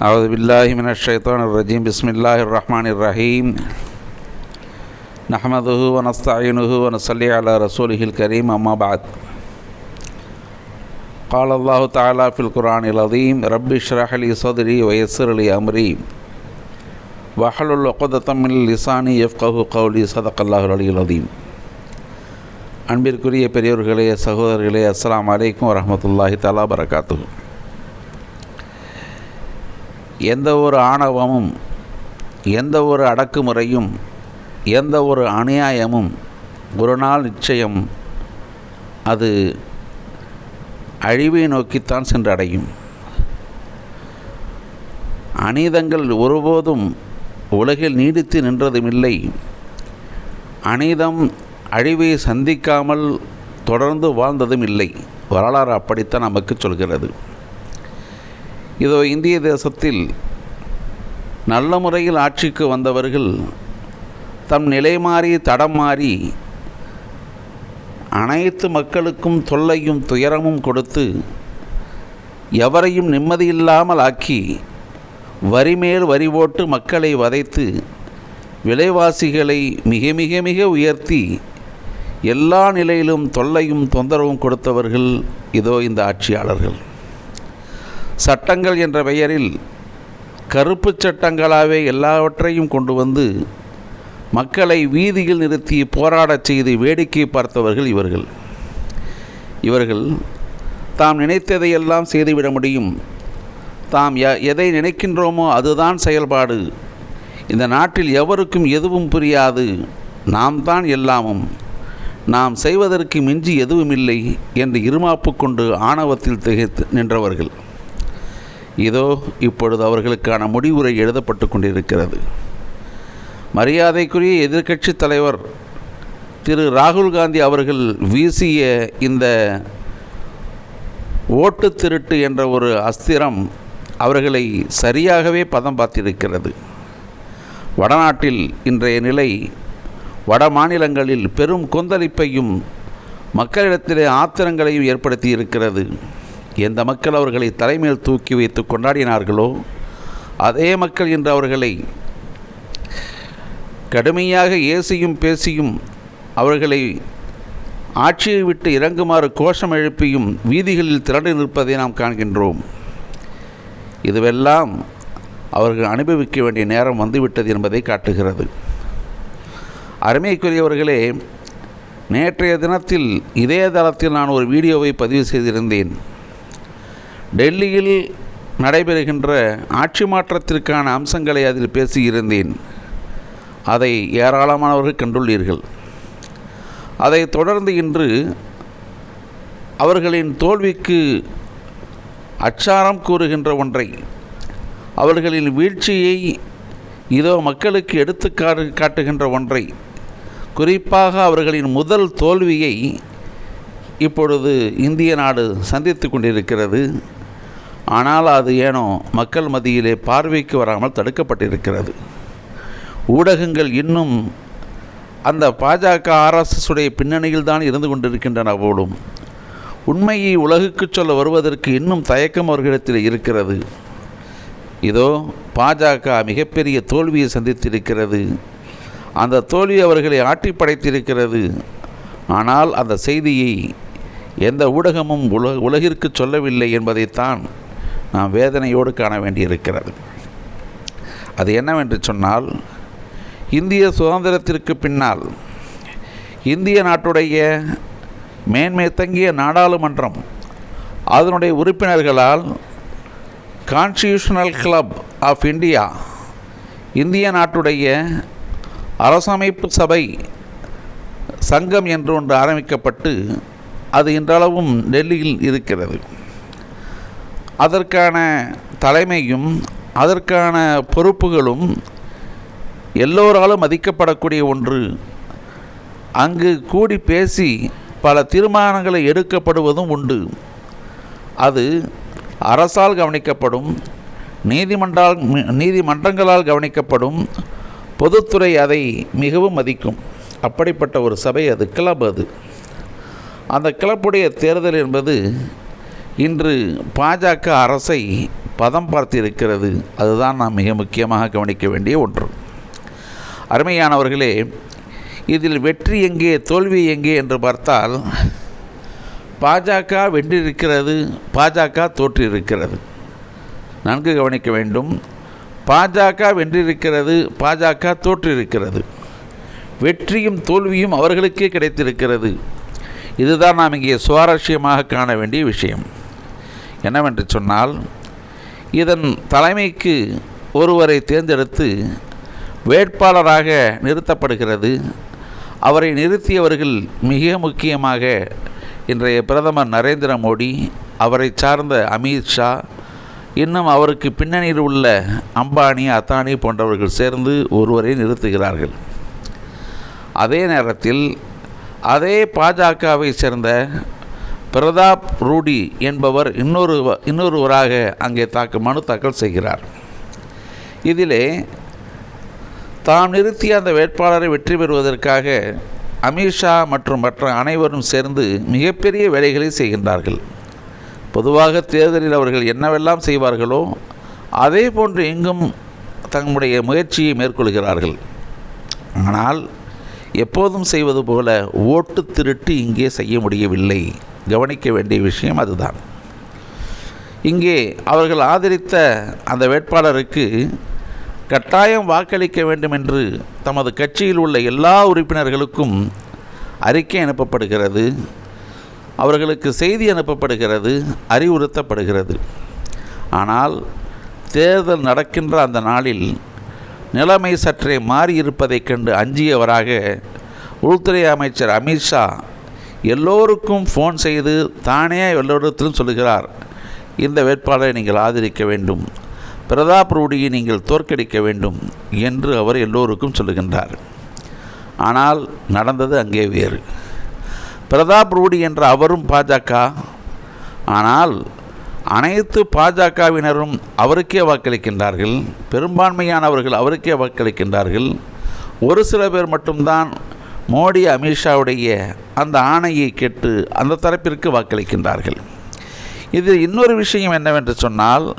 أعوذ بالله من الشيطان الرجيم بسم الله الرحمن الرحيم نحمده ونستعينه ونصلي على رسوله الكريم أما بعد قال الله تعالى في القرآن العظيم رب اشرح لي صدري ويسر لي أمري واحلل عقدة من لساني يفقه قولي صدق الله العلي العظيم அன்பிற்குரிய பெரியவர்களே சகோதரர்களே அஸ்ஸலாமு அலைக்கும் வரஹ்மத்துல்லாஹி தஆலா பரகாத்துஹு எந்த ஒரு ஆணவமும் எந்த ஒரு அடக்குமுறையும் எந்த ஒரு அநியாயமும் ஒரு நாள் நிச்சயம் அது அழிவை நோக்கித்தான் சென்றடையும். அநீதங்கள் ஒருபோதும் உலகில் நீடித்து நின்றதுமில்லை. அநீதம் அழிவை சந்திக்காமல் தொடர்ந்து வாழ்ந்ததும் இல்லை வரலாறு அப்படித்தான் நமக்கு சொல்கிறது. இதோ இந்திய தேசத்தில் நல்ல முறையில் ஆட்சிக்கு வந்தவர்கள் தம் நிலை மாறி தடம் மாறி அனைத்து மக்களுக்கும் தொல்லையும் துயரமும் கொடுத்து எவரையும் நிம்மதியில்லாமல் ஆக்கி வரிமேல் வரி போட்டு மக்களை வதைத்து விலைவாசிகளை மிக மிக மிக உயர்த்தி எல்லா நிலையிலும் தொல்லையும் தொந்தரவும் கொடுத்தவர்கள் இதோ இந்த ஆட்சியாளர்கள். சட்டங்கள் என்ற பெயரில் கருப்பு சட்டங்களாகவே எல்லாவற்றையும் கொண்டு வந்து மக்களை வீதியில் நிறுத்தி போராடச் செய்து வேடிக்கை பார்த்தவர்கள் இவர்கள். இவர்கள் தாம் நினைத்ததையெல்லாம் செய்துவிட முடியும். தாம் எதை நினைக்கின்றோமோ அதுதான் செயல்பாடு. இந்த நாட்டில் எவருக்கும் எதுவும் புரியாது. நாம் தான் எல்லாமும். நாம் செய்வதற்கு மிஞ்சி எதுவும் இல்லை என்று இருமாப்பு கொண்டு ஆணவத்தில் திகைத்து நின்றவர்கள். இதோ இப்பொழுது அவர்களுக்கான முடிவுரை எழுதப்பட்டு கொண்டிருக்கிறது. மரியாதைக்குரிய எதிர்க்கட்சி தலைவர் திரு ராகுல் காந்தி அவர்கள் வீசிய இந்த ஓட்டு திருட்டு என்ற ஒரு அஸ்திரம் அவர்களை சரியாகவே பதம் பார்த்திருக்கிறது. வடநாட்டில் இன்றைய நிலை வட மாநிலங்களில் பெரும் கொந்தளிப்பையும் மக்களிடத்திலே ஆத்திரங்களையும் ஏற்படுத்தி இருக்கிறது எந்த மக்கள் அவர்களை தலைமையில் தூக்கி வைத்து கொண்டாடினார்களோ அதே மக்கள் இன்று அவர்களை கடுமையாக ஏசியும் பேசியும் அவர்களை ஆட்சியை விட்டு இறங்குமாறு கோஷம் எழுப்பியும் வீதிகளில் திரண்டு நிற்பதை நாம் காண்கின்றோம். இதுவெல்லாம் அவர்கள் அனுபவிக்க வேண்டிய நேரம் வந்துவிட்டது என்பதை காட்டுகிறது. அருமைக்குரியவர்களே நேற்றைய தினத்தில் இதே தளத்தில் நான் ஒரு வீடியோவை பதிவு செய்திருந்தேன். டெல்லியில் நடைபெறுகின்ற ஆட்சி மாற்றத்திற்கான அம்சங்களை அதில் பேசியிருந்தேன். அதை ஏராளமானவர்கள் கண்டுள்ளீர்கள். அதை தொடர்ந்து இன்று அவர்களின் தோல்விக்கு அச்சாரம் கூறுகின்ற ஒன்றை அவர்களின் வீழ்ச்சியை இதோ மக்களுக்கு எடுத்து காட்டுகின்ற ஒன்றை குறிப்பாக அவர்களின் முதல் தோல்வியை இப்பொழுது இந்திய நாடு சந்தித்து கொண்டிருக்கிறது. ஆனால் அது ஏனோ மக்கள் மத்தியிலே பார்வைக்கு வராமல் தடுக்கப்பட்டிருக்கிறது. ஊடகங்கள் இன்னும் அந்த பாஜக ஆர்எஸ்எஸுடைய பின்னணியில் தான் இருந்து கொண்டிருக்கின்றன போலும். உண்மையை உலகுக்கு சொல்ல வருவதற்கு இன்னும் தயக்கம் அவர்களிடத்தில் இருக்கிறது. இதோ பாஜக மிகப்பெரிய தோல்வியை சந்தித்திருக்கிறது. அந்த தோல்வி அவர்களை ஆட்டி படைத்திருக்கிறது. ஆனால் அந்த செய்தியை எந்த ஊடகமும் உல உலகிற்கு சொல்லவில்லை என்பதைத்தான் நாம் வேதனையோடு காண வேண்டியிருக்கிறது. அது என்னவென்று சொன்னால் இந்திய சுதந்திரத்திற்கு பின்னால் இந்திய நாட்டுடைய மேன்மை தங்கிய நாடாளுமன்றம் அதனுடைய உறுப்பினர்களால் கான்ஸ்டியூஷனல் கிளப் ஆஃப் இந்தியா இந்திய நாட்டுடைய அரசமைப்பு சபை சங்கம் என்று ஒன்று ஆரம்பிக்கப்பட்டு அது இன்றளவும் டெல்லியில் இருக்கிறது. அதற்கான தலைமையும் அதற்கான பொறுப்புகளும் எல்லோராலும் மதிக்கப்படக்கூடிய ஒன்று. அங்கு கூடி பேசி பல தீர்மானங்களை எடுக்கப்படுவதும் உண்டு. அது அரசால் கவனிக்கப்படும் நீதிமன்றால் நீதிமன்றங்களால் கவனிக்கப்படும் பொதுத்துறை அதை மிகவும் மதிக்கும். அப்படிப்பட்ட ஒரு சபை அது கிளப் அது. அந்த கிளப்புடைய தேர்தல் என்பது இன்று பாஜக அரசை பதம் பார்த்திருக்கிறது. அதுதான் நாம் மிக முக்கியமாக கவனிக்க வேண்டிய ஒன்று. அருமையானவர்களே இதில் வெற்றி எங்கே தோல்வி எங்கே என்று பார்த்தால் பாஜக வென்றிருக்கிறது பாஜக தோற்றிருக்கிறது. நன்கு கவனிக்க வேண்டும். பாஜக வென்றிருக்கிறது பாஜக தோற்றிருக்கிறது. வெற்றியும் தோல்வியும் அவர்களுக்கே கிடைத்திருக்கிறது. இதுதான் நாம் இங்கே சுவாரஸ்யமாக காண வேண்டிய விஷயம். என்னவென்று சொன்னால் இதன் தலைமைக்கு ஒருவரை தேர்ந்தெடுத்து வேட்பாளராக நிறுத்தப்படுகிறது. அவரை நிறுத்தியவர்கள் மிக முக்கியமாக இன்றைய பிரதமர் நரேந்திர மோடி அவரை சார்ந்த அமித்ஷா இன்னும் அவருக்கு பின்னணியில் உள்ள அம்பானி அத்தானி போன்றவர்கள் சேர்ந்து ஒருவரை நிறுத்துகிறார்கள். அதே நேரத்தில் அதே பாஜகவை சேர்ந்த பிரதாப் ரூடி என்பவர் இன்னொரு இன்னொருவராக அங்கே தாக்கு மனு தாக்கல் செய்கிறார். இதிலே தாம் நிறுத்திய அந்த வேட்பாளரை வெற்றி பெறுவதற்காக அமித்ஷா மற்றும் மற்ற அனைவரும் சேர்ந்து மிகப்பெரிய வேலைகளை செய்கின்றார்கள். பொதுவாக தேர்தலில் அவர்கள் என்னவெல்லாம் செய்வார்களோ அதே போன்று எங்கும் தங்களுடைய முயற்சியை மேற்கொள்கிறார்கள். ஆனால் எப்போதும் செய்வது போல ஓட்டு திருட்டு இங்கே செய்ய முடியவில்லை. கவனிக்க வேண்டிய விஷயம் அதுதான். இங்கே அவர்கள் ஆதரித்த அந்த வேட்பாளருக்கு கட்டாயம் வாக்களிக்க வேண்டும் என்று தமது கட்சியில் உள்ள எல்லா உறுப்பினர்களுக்கும் அறிக்கை அனுப்பப்படுகிறது. அவர்களுக்கு செய்தி அனுப்பப்படுகிறது அறிவுறுத்தப்படுகிறது. ஆனால் தேர்தல் நடக்கின்ற அந்த நாளில் நிலைமை சற்றே மாறியிருப்பதைக் கண்டு அஞ்சியவராக உள்துறை அமைச்சர் அமித்ஷா எல்லோருக்கும் ஃபோன் செய்து தானே எல்லோரிடத்திலும் சொல்லுகிறார். இந்த வேட்பாளரை நீங்கள் ஆதரிக்க வேண்டும். பிரதாப் ரூடியை நீங்கள் தோற்கடிக்க வேண்டும் என்று அவர் எல்லோருக்கும் சொல்லுகின்றார். ஆனால் நடந்தது அங்கே வேறு. பிரதாப் ரூடி என்ற அவரும் பாஜக. ஆனால் அனைத்து பாஜகவினரும் அவருக்கே வாக்களிக்கின்றார்கள் பெரும்பான்மையானவர்கள் அவருக்கே வாக்களிக்கின்றார்கள். ஒரு சில பேர் மட்டும்தான் மோடி அமித்ஷாவுடைய அந்த ஆணையை கேட்டு அந்த தரப்பிற்கு வாக்களிக்கின்றார்கள். இது இன்னொரு விஷயம் என்னவென்று சொன்னால்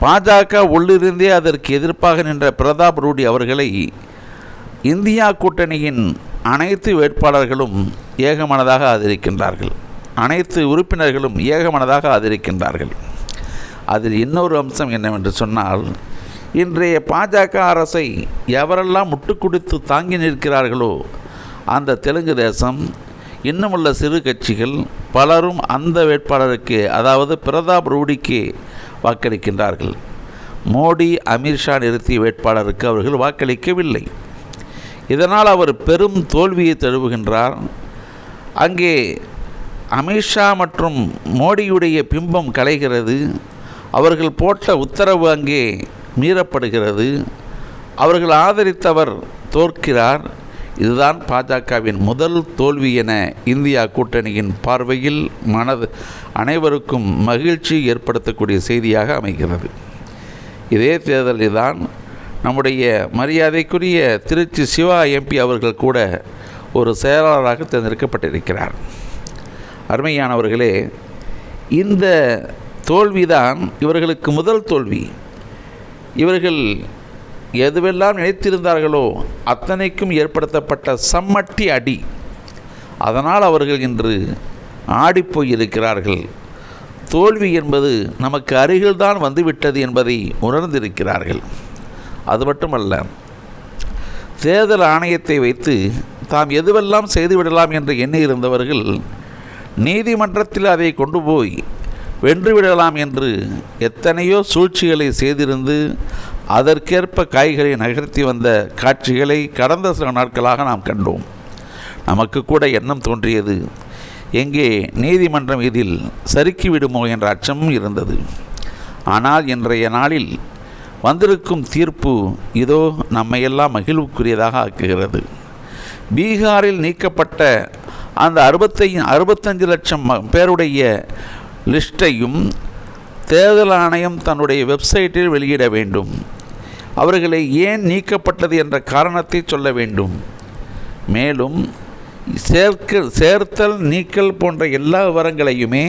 பாஜக உள்ளிருந்தே அதற்கு எதிர்ப்பாக நின்ற பிரதாப் ரூடி அவர்களை இந்தியா கூட்டணியின் அனைத்து வேட்பாளர்களும் ஏகமனதாக ஆதரிக்கின்றார்கள். அனைத்து உறுப்பினர்களும் ஏகமனதாக ஆதரிக்கின்றார்கள். அதில் இன்னொரு அம்சம் என்னவென்று சொன்னால் இன்றைய பாஜக அரசை எவரெல்லாம் முட்டு கொடுத்து தாங்கி நிற்கிறார்களோ அந்த தெலுங்கு தேசம் இன்னுமுள்ள சிறு கட்சிகள் பலரும் அந்த வேட்பாளருக்கு அதாவது பிரதாப் ரூடிக்கு வாக்களிக்கின்றார்கள். மோடி அமித்ஷா நிறுத்திய வேட்பாளருக்கு அவர்கள் வாக்களிக்கவில்லை. இதனால் அவர் பெரும் தோல்வியை தழுவுகின்றார். அங்கே அமித்ஷா மற்றும் மோடியுடைய பிம்பம் கலைகிறது. அவர்கள் போட்ட உத்தரவு அங்கே மீறப்படுகிறது. அவர்கள் ஆதரித்தவர் தோற்கிறார். இதுதான் பாஜகவின் முதல் தோல்வி என இந்தியா கூட்டணியின் பார்வையில் மனது அனைவருக்கும் மகிழ்ச்சி ஏற்படுத்தக்கூடிய செய்தியாக அமைகிறது. இதே தேர்தலில் தான் நம்முடைய மரியாதைக்குரிய திருச்சி சிவா எம்பி அவர்கள் கூட ஒரு செயலாளராக தேர்ந்தெடுக்கப்பட்டிருக்கிறார். அருமையானவர்களே இந்த தோல்விதான் இவர்களுக்கு முதல் தோல்வி. இவர்கள் எதுவெல்லாம் நினைத்திருந்தார்களோ அத்தனைக்கும் ஏற்படுத்தப்பட்ட சம்மட்டி அடி. அதனால் அவர்கள் இன்று ஆடிப்போய் இருக்கிறார்கள். தோல்வி என்பது நமக்கு அருகில்தான் வந்துவிட்டது என்பதை உணர்ந்திருக்கிறார்கள். அது மட்டுமல்ல தேர்தல் ஆணையத்தை வைத்து தாம் எதுவெல்லாம் செய்துவிடலாம் என்று எண்ணி இருந்தவர்கள் நீதிமன்றத்தில் அதை கொண்டு போய் வென்றுவிடலாம் என்று எத்தனையோ சூழ்ச்சிகளை செய்திருந்து அதற்கேற்ப காய்களை நகர்த்தி வந்த காட்சிகளை கடந்த சில நாட்களாக நாம் கண்டோம். நமக்கு கூட எண்ணம் தோன்றியது எங்கே நீதிமன்றம் இதில் சறுக்கிவிடுமோ என்ற அச்சமும் இருந்தது. ஆனால் இன்றைய நாளில் வந்திருக்கும் தீர்ப்பு இதோ நம்மையெல்லாம் மகிழ்வுக்குரியதாக ஆக்குகிறது. பீகாரில் நீக்கப்பட்ட அந்த அறுபத்தை அறுபத்தஞ்சு லட்சம் பேருடைய லிஸ்ட்டையும் தேர்தல் ஆணையம் தன்னுடைய வெப்சைட்டில் வெளியிட வேண்டும். அவர்களை ஏன் நீக்கப்பட்டது என்ற காரணத்தை சொல்ல வேண்டும். மேலும் சேர்க்க சேர்த்தல் நீக்கல் போன்ற எல்லா விவரங்களையுமே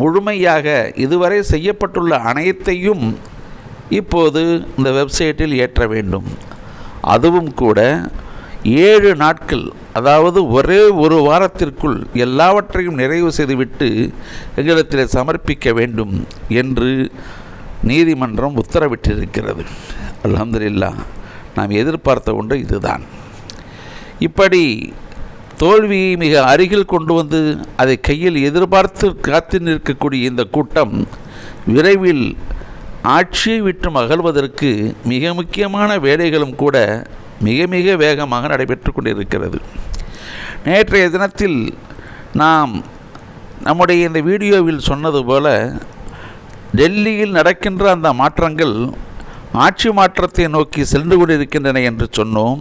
முழுமையாக இதுவரை செய்யப்பட்டுள்ள அனைத்தையும் இப்போது இந்த வெப்சைட்டில் ஏற்ற வேண்டும். அதுவும் கூட ஏழு நாட்கள் அதாவது ஒரே ஒரு வாரத்திற்குள் எல்லாவற்றையும் நிறைவு செய்துவிட்டு எங்களிடத்தில் சமர்ப்பிக்க வேண்டும் என்று நீதிமன்றம் உத்தரவிட்டிருக்கிறது. அலமதுல்லா நாம் எதிர்பார்த்த ஒன்று இதுதான். இப்படி தோல்வியை மிக அருகில் கொண்டு வந்து அதை கையில் எதிர்பார்த்து காத்து நிற்கக்கூடிய இந்த கூட்டம் விரைவில் ஆட்சியை விட்டு மகழ்வதற்கு மிக முக்கியமான வேலைகளும் கூட மிக மிக வேகமாக நடைபெற்று கொண்டிருக்கிறது. நேற்றைய தினத்தில் நாம் நம்முடைய இந்த வீடியோவில் சொன்னது போல டெல்லியில் நடக்கின்ற அந்த மாற்றங்கள் ஆட்சி மாற்றத்தை நோக்கி சென்று கொண்டிருக்கின்றன என்று சொன்னோம்.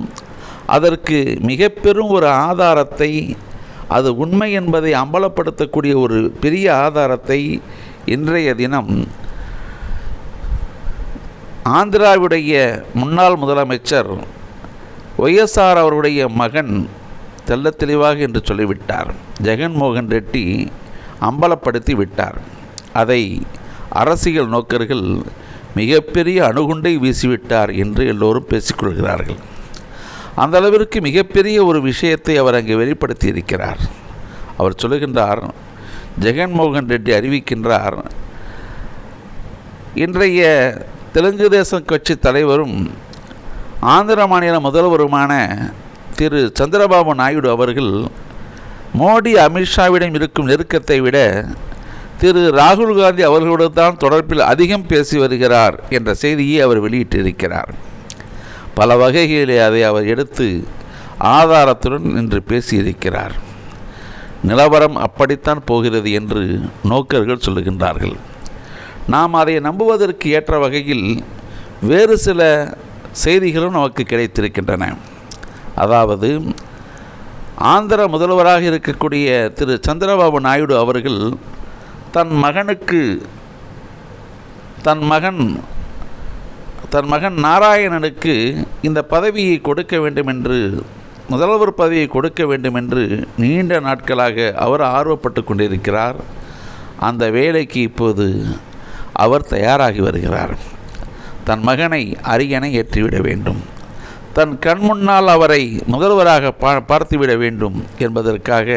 அதற்கு மிக பெரும் ஒரு ஆதாரத்தை அது உண்மை என்பதை அம்பலப்படுத்தக்கூடிய ஒரு பெரிய ஆதாரத்தை இன்றைய தினம் ஆந்திராவுடைய முன்னாள் முதலமைச்சர் ஒய்எஸ்ஆர் அவருடைய மகன் தெள்ள தெளிவாக என்று சொல்லிவிட்டார். ஜெகன்மோகன் ரெட்டி அம்பலப்படுத்தி விட்டார். அதை அரசியல் நோக்கர்கள் மிகப்பெரிய அணுகுண்டை வீசிவிட்டார் என்று எல்லோரும் பேசிக்கொள்கிறார்கள். அந்த அளவிற்கு மிகப்பெரிய ஒரு விஷயத்தை அவர் அங்கே வெளிப்படுத்தி இருக்கிறார் அவர் சொல்லுகின்றார் ஜெகன்மோகன் ரெட்டி அறிவிக்கின்றார் இன்றைய தெலுங்கு தேசம் கட்சி தலைவரும் ஆந்திர மாநில முதல்வருமான திரு சந்திரபாபு நாயுடு அவர்கள் மோடி அமித்ஷாவிடம் இருக்கும் நெருக்கத்தை விட திரு ராகுல் காந்தி அவர்களோடு தான் தொடர்பில் அதிகம் பேசி வருகிறார் என்ற செய்தியை அவர் வெளியிட்டிருக்கிறார். பல வகைகளிலே அதை அவர் எடுத்து ஆதாரத்துடன் இன்று பேசியிருக்கிறார். நிலவரம் அப்படித்தான் போகிறது என்று நோக்கர்கள் சொல்லுகின்றார்கள். நாம் அதை நம்புவதற்கு ஏற்ற வகையில் வேறு சில செய்திகளும் நமக்கு கிடைத்திருக்கின்றன. அதாவது ஆந்திர முதல்வராக இருக்கக்கூடிய திரு சந்திரபாபு நாயுடு அவர்கள் தன் மகனுக்கு தன் மகன் தன் மகன் நாராயணனுக்கு இந்த பதவியை கொடுக்க வேண்டும் என்று முதல்வர் பதவியை கொடுக்க வேண்டும் என்று நீண்ட நாட்களாக அவர் ஆர்வப்பட்டு கொண்டிருக்கிறார். அந்த வேலைக்கு இப்போது அவர் தயாராகி வருகிறார். தன் மகனை அரியணை ஏற்றிவிட வேண்டும். தன் கண் முன்னால் அவரை முதல்வராக பா பார்த்துவிட வேண்டும் என்பதற்காக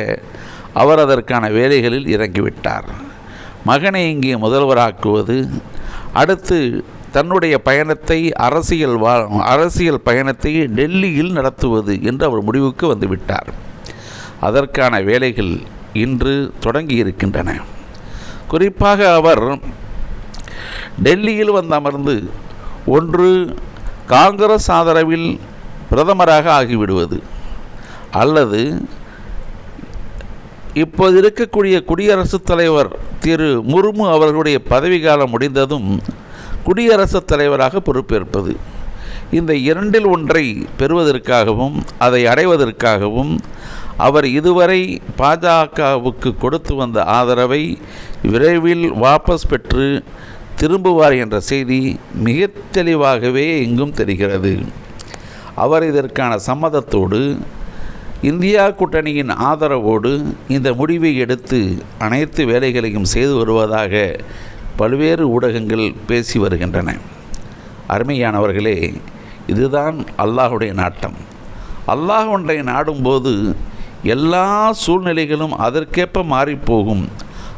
அவர் அதற்கான வேலைகளில் இறங்கிவிட்டார். மகனை இங்கே முதல்வராக்குவது அடுத்து தன்னுடைய பயணத்தை அரசியல் வா அரசியல் பயணத்தை டெல்லியில் நடத்துவது என்று அவர் முடிவுக்கு வந்துவிட்டார். அதற்கான வேலைகள் இன்று தொடங்கி இருக்கின்றன குறிப்பாக அவர் டெல்லியில் வந்து அமர்ந்து ஒன்று காங்கிரஸ் ஆதரவில் பிரதமராக ஆகிவிடுவது அல்லது இப்போது இருக்கக்கூடிய குடியரசுத் தலைவர் திரு முர்மு அவர்களுடைய பதவிக்காலம் முடிந்ததும் குடியரசுத் தலைவராக பொறுப்பேற்பது. இந்த இரண்டில் ஒன்றை பெறுவதற்காகவும் அதை அடைவதற்காகவும் அவர் இதுவரை பாஜகவுக்கு கொடுத்து வந்த ஆதரவை விரைவில் வாபஸ் பெற்று திரும்புவார் என்ற செய்தி மிக தெளிவாகவே எங்கும் தெரிகிறது. அவர் இதற்கான சம்மதத்தோடு இந்தியா கூட்டணியின் ஆதரவோடு இந்த முடிவை எடுத்து அனைத்து வேலைகளையும் செய்து வருவதாக பல்வேறு ஊடகங்கள் பேசி வருகின்றன. அருமையானவர்களே இதுதான் அல்லாஹுடைய நாட்டம். அல்லாஹ் ஒன்றை நாடும்போது எல்லா சூழ்நிலைகளும் அதற்கேற்ப மாறிப்போகும்.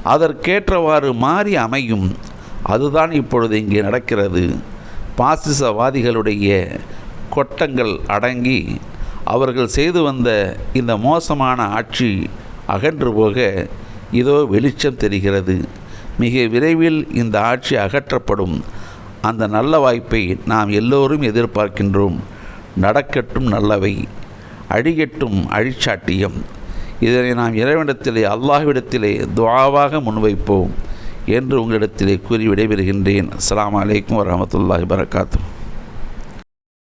அதற்கேற்றவாறு மாறி அமையும். அதுதான் இப்பொழுது இங்கே நடக்கிறது. பாசிசவாதிகளுடைய கொட்டங்கள் அடங்கி அவர்கள் செய்து வந்த இந்த மோசமான ஆட்சி அகன்று போக இதோ வெளிச்சம் தெரிகிறது. மிக விரைவில் இந்த ஆட்சி அகற்றப்படும். அந்த நல்ல வாய்ப்பை நாம் எல்லோரும் எதிர்பார்க்கின்றோம். நடக்கட்டும் நல்லவை. அழியட்டும் அழிச்சாட்டியம். இதனை நாம் இறைவனிடத்திலே அல்லாஹ்விடத்திலே துவாவாக முன்வைப்போம். என்று உங்களிடத்திலே கூறி விடைபெறுகின்றேன். அஸ்ஸலாமு அலைக்கும் வரமத்துல்லாஹி வரகாத்துஹு